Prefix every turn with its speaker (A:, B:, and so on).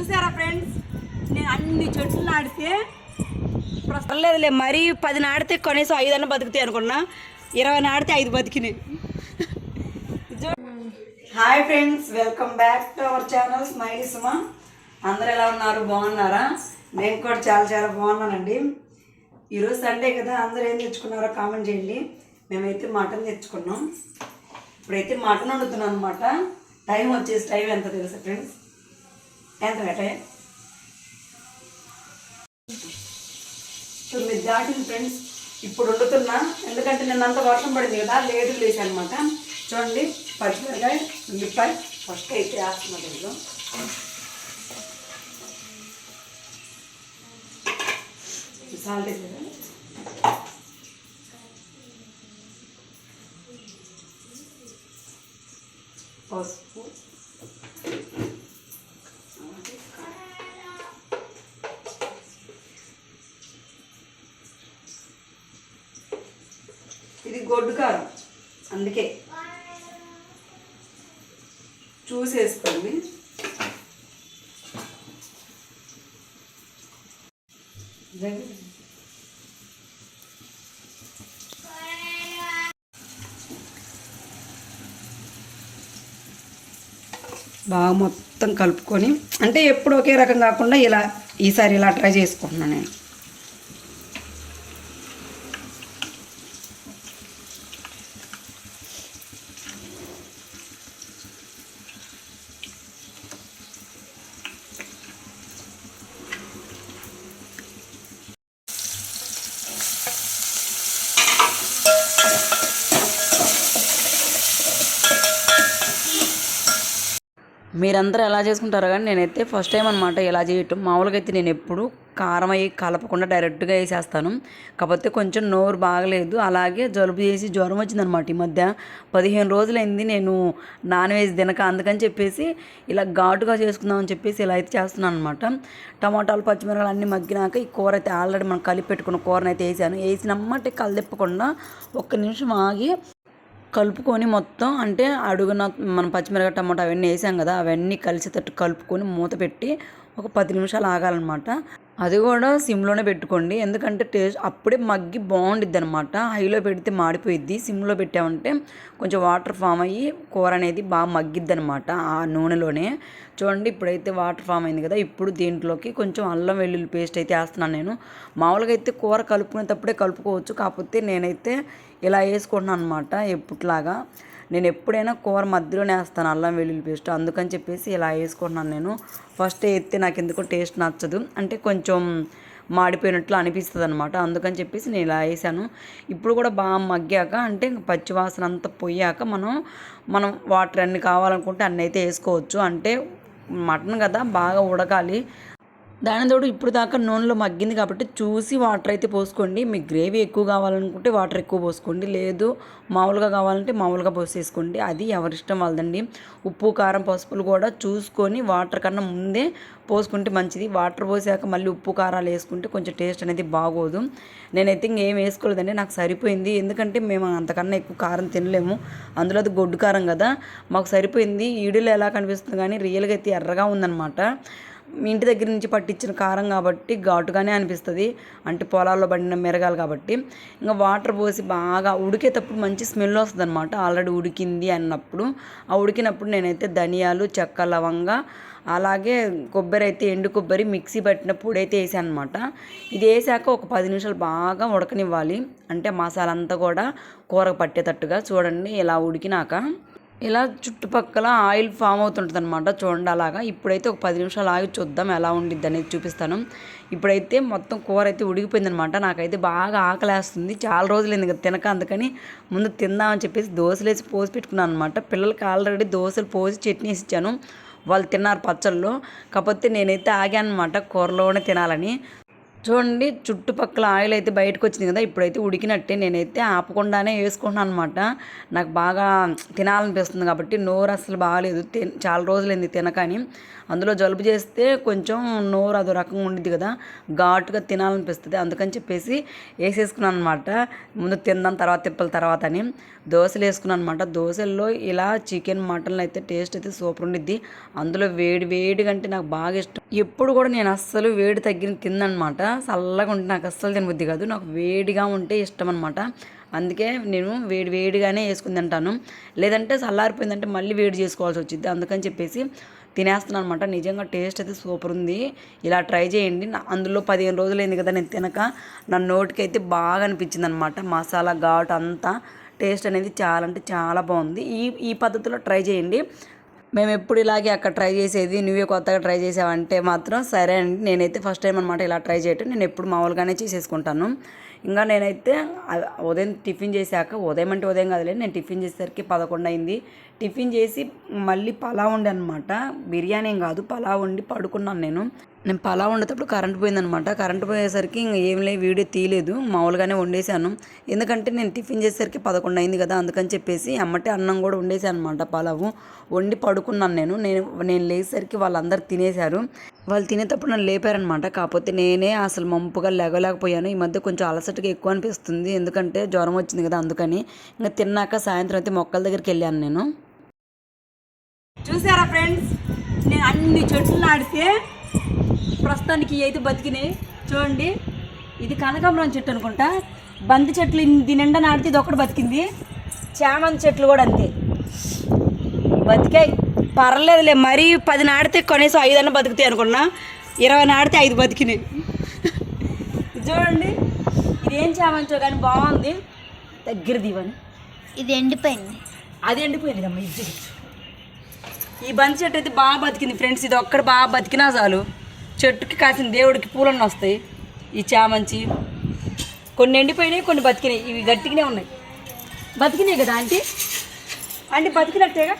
A: చూసారా ఫ్రెండ్స్? నేను అన్ని చెట్లు నాడితే ప్రస్తుతం లేదులే మరీ పది నాడితే కనీసం ఐదు అన్న బతుకుతాయి అనుకున్నా. ఇరవై నాడితే ఐదు బతికినాయి. Hi friends welcome back to our channel smile Suma అందరు ఎలా ఉన్నారు? బాగున్నారా? నేను కూడా చాలా చాలా బాగున్నానండి. ఈరోజు సండే కదా అందరూ ఏం తెచ్చుకున్నారో కామెంట్ చేయండి. మేమైతే మటన్ తెచ్చుకున్నాం. ఇప్పుడైతే మటన్ వండుతున్నాం అనమాట టైం వచ్చేసి టైం ఎంత తెలుసా ఫ్రెండ్స్ ఎంత టైం తొమ్మిది దాటింది ఫ్రెండ్స్ ఇప్పుడు వండుతున్నా ఎందుకంటే నిన్నంత వర్షం పడింది కదా లేటు లేచి అనమాట చూడండి పచ్చిమిరకాయ ఉల్లిపాయ ఫస్ట్ అయితే వేస్తున్నా దీంట్లో. సాల్ట్ వేసేదా పసుపు. ఇది గొడ్డు కారం అందుకే. చూసేసుకోండి. బాగా మొత్తం కలుపుకొని అంటే ఎప్పుడు ఒకే రకం కాకుండా ఇలా ఈసారి ఇలా ట్రై చేసుకుంటున్నాను నేను. మీరందరూ ఎలా చేసుకుంటారు కానీ నేనైతే ఫస్ట్ టైం అనమాట ఇలా చేయటం. మామూలుగా అయితే నేను ఎప్పుడు కారం అయ్యి కలపకుండా డైరెక్ట్గా వేసేస్తాను. కాకపోతే కొంచెం నోరు బాగలేదు. అలాగే జలుబు చేసి జ్వరం వచ్చిందనమాట ఈ మధ్య. పదిహేను రోజులైంది నేను నాన్ వెజ్ తినక. అందుకని చెప్పేసి ఇలా ఘాటుగా చేసుకుందామని చెప్పేసి ఇలా అయితే చేస్తున్నాను అనమాట టమాటాలు పచ్చిమిరపకాయలు అన్నీ మగ్గినాక ఈ కూర అయితే ఆల్రెడీ మనం కలిపి పెట్టుకున్న కూరని అయితే వేసాను వేసినమ్మటే కలదిప్పకుండా ఒక్క నిమిషం ఆగి కలుపుకొని మొత్తం అంటే అడుగున మనం పచ్చిమిరపకాయ టమాటా అవన్నీ వేసాం కదా అవన్నీ కలిసేటట్టు కలుపుకొని మూత పెట్టి ఒక పది నిమిషాలు ఆగాలన్నమాట. అది కూడా సిమ్లోనే పెట్టుకోండి. ఎందుకంటే టేస్ట్ అప్పుడే మగ్గి బాగుండిద్ది అనమాట హైలో పెడితే మాడిపోయిద్ది. సిమ్లో పెట్టామంటే కొంచెం వాటర్ ఫామ్ అయ్యి కూర అనేది బాగా మగ్గిద్ది అనమాట ఆ నూనెలోనే. చూడండి ఇప్పుడైతే వాటర్ ఫామ్ అయింది కదా. ఇప్పుడు దీంట్లోకి కొంచెం అల్లం వెల్లుల్లి పేస్ట్ అయితే వేస్తున్నాను నేను. మామూలుగా అయితే కూర కలుపుకునేటప్పుడే కలుపుకోవచ్చు. కాకపోతే నేనైతే ఇలా వేసుకుంటున్నాను అనమాట ఎప్పుట్లాగా. నేను ఎప్పుడైనా కూర మధ్యలోనే వేస్తాను అల్లం వెల్లుల్లి పేస్ట్ అందుకని చెప్పేసి ఇలా వేసుకుంటున్నాను నేను. ఫస్ట్ ఎత్తే నాకు ఎందుకో టేస్ట్ నచ్చదు. అంటే కొంచెం మాడిపోయినట్లు అనిపిస్తుంది అనమాట అందుకని చెప్పేసి నేను ఇలా వేసాను. ఇప్పుడు కూడా బాగా మగ్గాక అంటే పచ్చివాసన అంతా పోయాక మనం మనం వాటర్ అన్ని కావాలనుకుంటే అన్నీ అయితే వేసుకోవచ్చు. అంటే మటన్ కదా బాగా ఉడకాలి. దాని తోడు ఇప్పుడు దాకా నూనెలో మగ్గింది కాబట్టి చూసి వాటర్ అయితే పోసుకోండి. మీకు గ్రేవీ ఎక్కువ కావాలనుకుంటే వాటర్ ఎక్కువ పోసుకోండి. లేదు మామూలుగా కావాలంటే మామూలుగా పోసేసుకోండి. అది ఎవరిష్టం వాళ్ళదండి. ఉప్పు కారం పసుపులు కూడా చూసుకొని వాటర్ కన్నా ముందే పోసుకుంటే మంచిది. వాటర్ పోసాక మళ్ళీ ఉప్పు కారాలు వేసుకుంటే కొంచెం టేస్ట్ అనేది బాగోదు. నేనైతే ఇంకేం వేసుకోలేదండి. నాకు సరిపోయింది. ఎందుకంటే మేము అంతకన్నా ఎక్కువ కారం తినలేము. అందులో అది గొడ్డు కారం కదా. మాకు సరిపోయింది. ఈడులో ఎలా కనిపిస్తుంది కానీ రియల్గా అయితే ఎర్రగా ఉందన్నమాట. మీ ఇంటి దగ్గర నుంచి పట్టించిన కారం కాబట్టి ఘాటుగానే అనిపిస్తుంది. అంటే పొలాల్లో పడిన మిరగాలు కాబట్టి. ఇంకా వాటర్ పోసి బాగా ఉడికేటప్పుడు మంచి స్మెల్ వస్తుంది అనమాట ఆల్రెడీ ఉడికింది అన్నప్పుడు. ఆ ఉడికినప్పుడు నేనైతే ధనియాలు చెక్క లవంగా అలాగే కొబ్బరి అయితే ఎండు కొబ్బరి మిక్సీ పట్టిన పొడి అయితే వేసాను అనమాట ఇది వేసాక ఒక పది నిమిషాలు బాగా ఉడకనివ్వాలి. అంటే మసాలా అంతా కూడా కూర పట్టేటట్టుగా చూడండి ఇలా ఉడికినాక. ఇలా చుట్టుపక్కల ఆయిల్ ఫామ్ అవుతుంటుంది అనమాట చూడండి అలాగా. ఇప్పుడైతే ఒక పది నిమిషాలు ఆగి చూద్దాం ఎలా ఉండిద్ది అనేది చూపిస్తాను. ఇప్పుడైతే మొత్తం కూర అయితే ఉడిగిపోయింది అనమాట నాకైతే బాగా ఆకలేస్తుంది. చాలా రోజులు కదా తినక అందుకని ముందు తిందామని చెప్పేసి దోశలు వేసి పోసి పెట్టుకున్నాను అనమాట పిల్లలకి ఆల్రెడీ దోశలు పోసి చట్నీ వేసి ఇచ్చాను. వాళ్ళు తిన్నారు పచ్చళ్ళు. కాకపోతే నేనైతే ఆగాను అనమాట కూరలోనే తినాలని. చూడండి చుట్టుపక్కల ఆయిల్ అయితే బయటకు వచ్చింది కదా ఇప్పుడైతే ఉడికినట్టే నేనైతే ఆపకుండానే వేసుకుంటున్నాను అనమాట నాకు బాగా తినాలనిపిస్తుంది కాబట్టి నోరు అసలు బాగాలేదు. చాలా రోజులైంది తినకని. అందులో జలుబు చేస్తే కొంచెం నోరు అదో రకంగా ఉండిద్ది కదా ఘాటుగా తినాలనిపిస్తుంది. అందుకని చెప్పేసి వేసేసుకున్నాను అనమాట ముందు తిందాం తర్వాత తిప్పల తర్వాత అని. దోశలు వేసుకున్నాను అనమాట దోశల్లో ఇలా చికెన్ మటన్లు అయితే టేస్ట్ అయితే సూపర్ ఉండిద్ది. అందులో వేడి వేడిగా అంటే నాకు బాగా ఇష్టం. ఎప్పుడు కూడా నేను అస్సలు వేడి తగ్గిన తిందనమాట. చల్లగా ఉంటే నాకు అస్సలు తినబుద్ధి కాదు. నాకు వేడిగా ఉంటే ఇష్టం అనమాట అందుకే నేను వేడి వేడిగానే వేసుకుని తింటాను. లేదంటే చల్లారిపోయిందంటే మళ్ళీ వేడి చేసుకోవాల్సి వచ్చింది అందుకని చెప్పేసి తినేస్తున్నాను అనమాట నిజంగా టేస్ట్ అయితే సూపర్ ఉంది. ఇలా ట్రై చేయండి. అందులో పదిహేను రోజులైంది కదా నేను తినక. నా నోటికి అయితే బాగా అనిపించింది అనమాట మసాలా ఘాటు అంతా టేస్ట్ అనేది చాలా అంటే చాలా బాగుంది. ఈ ఈ పద్ధతిలో ట్రై చేయండి. మేము ఎప్పుడు ఇలాగే అక్కడ ట్రై చేసేది నువ్వే కొత్తగా ట్రై చేసావంటే మాత్రం సరే అండి. నేనైతే ఫస్ట్ టైం అనమాట ఇలా ట్రై చేయటం. నేను ఎప్పుడు మామూలుగానే చేసేసుకుంటాను. ఇంకా నేనైతే ఉదయం టిఫిన్ చేశాక ఉదయం అంటే ఉదయం కాదులే నేను టిఫిన్ చేసేసరికి పదకొండు అయింది. టిఫిన్ చేసి మళ్ళీ పలావ్ వండి అనమాట బిర్యానీ ఏం కాదు పలావ్ ఉండి పడుకున్నాను నేను. నేను పలావ్ వండేటప్పుడు కరెంట్ పోయిందనమాట. కరెంట్ పోయేసరికి ఇంక ఏం లే వీడియో తీయలేదు. మామూలుగానే వండేసాను ఎందుకంటే నేను టిఫిన్ చేసేసరికి పదకొండు అయింది కదా అందుకని చెప్పేసి అమ్మటే అన్నం కూడా వండేసాను అనమాట పలావు. వండి పడుకున్నాను నేను. నేను నేను లేచేసరికి వాళ్ళందరూ తినేశారు. వాళ్ళు తినేటప్పుడు నన్ను లేపారనమాట. కాకపోతే నేనే అసలు మంపుగా లేగలేకపోయాను. ఈ మధ్య కొంచెం అలసటగా ఎక్కువ అనిపిస్తుంది. ఎందుకంటే జ్వరం వచ్చింది కదా అందుకని ఇంకా తిన్నాక సాయంత్రం అయితే మొక్కల దగ్గరికి వెళ్ళాను నేను. చూసారా ఫ్రెండ్స్? నేను అన్ని చెట్లు నాడితే ప్రస్తుతానికి అయితే బతికినాయి. చూడండి ఇది కనకాంబరం చెట్టు అనుకుంటా. బంతి చెట్లు దీని నిండా నాటితే ఇది ఒకటి బతికింది. చామంతి చెట్లు కూడా అంతే. బతికాయి. పర్లేదులే మరీ పది నాడితే కనీసం ఐదు అన్న బతుకుతాయి అనుకున్నా. ఇరవై నాడితే ఐదు బతికినాయి. చూడండి ఇది ఏం చామంచో కానీ బాగుంది. దగ్గర దీవని
B: ఇది ఎండిపోయింది.
A: అది ఎండిపోయింది అమ్మ ఇది. ఈ బంతి చెట్టు అయితే బాగా బతికింది ఫ్రెండ్స్. ఇది ఒక్కటి బాగా బతికినా చాలు. చెట్టుకి కాసిన దేవుడికి పూలన్నీ వస్తాయి. ఈ చామంచి కొన్ని ఎండిపోయినాయి కొన్ని బతికినాయి. ఇవి గట్టిగానే ఉన్నాయి. బతికినాయి కదా ఆంటీ? ఆంటీ బతికినట్టేగా?